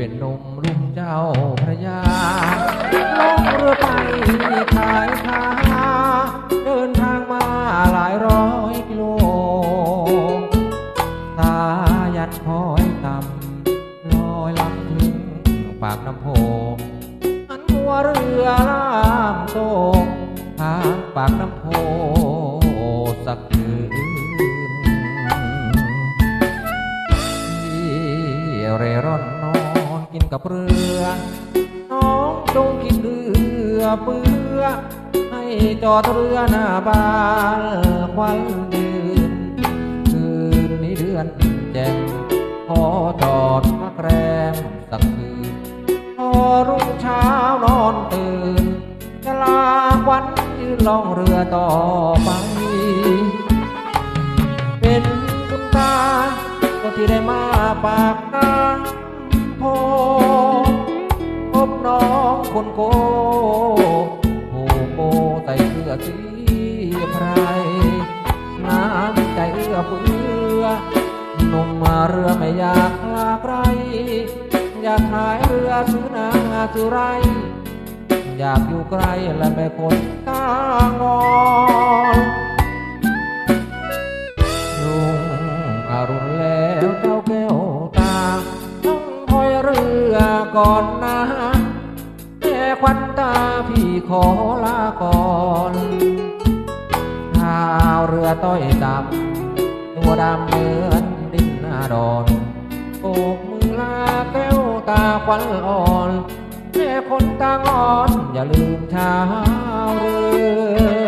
เป็นนมรุ่งเจ้าพระยาลงเรือไปขายค้าเดินทางมาหลายร้อยกิโลตายัดคอยต่ำลอยลำถึงปากน้ำโพอันหัวเรือล่ามโตทางปากน้ำโพสักคืน กับเรือ น้องจงคิดเรือเบื่อ ให้จอดเรือหน้าบ้านควันยืนคืนนี้เดือนแจ่มขอจอดพักแรมสักคืนพอรุ่งเช้านอนตื่นจะลาควันยืนล่องเรือต่อไป เป็นคุณตาก็ที่ได้มาปากน้ำ คนโกโอ้โกใส่เสื้อสีไพรน้ำใจเอื้อเฟื้อหนุ่มมาเรือไม่อยากลาไกลอยากขายเรือซื้อนาซื้อไร อยากอยู่ไกลและไม่คนตางอนรุ่งอรุณแล้วเจ้าแก้วตาต้องคอยเรือก่อนนะ ตาพี่ขอลาก่อนหาวเรือต้อยดำตัวดำเหมือนดินนาดอนโอกมือลาแก้วตาควันอ่อนแม่คนตางอน อย่าลืมชาวเรือ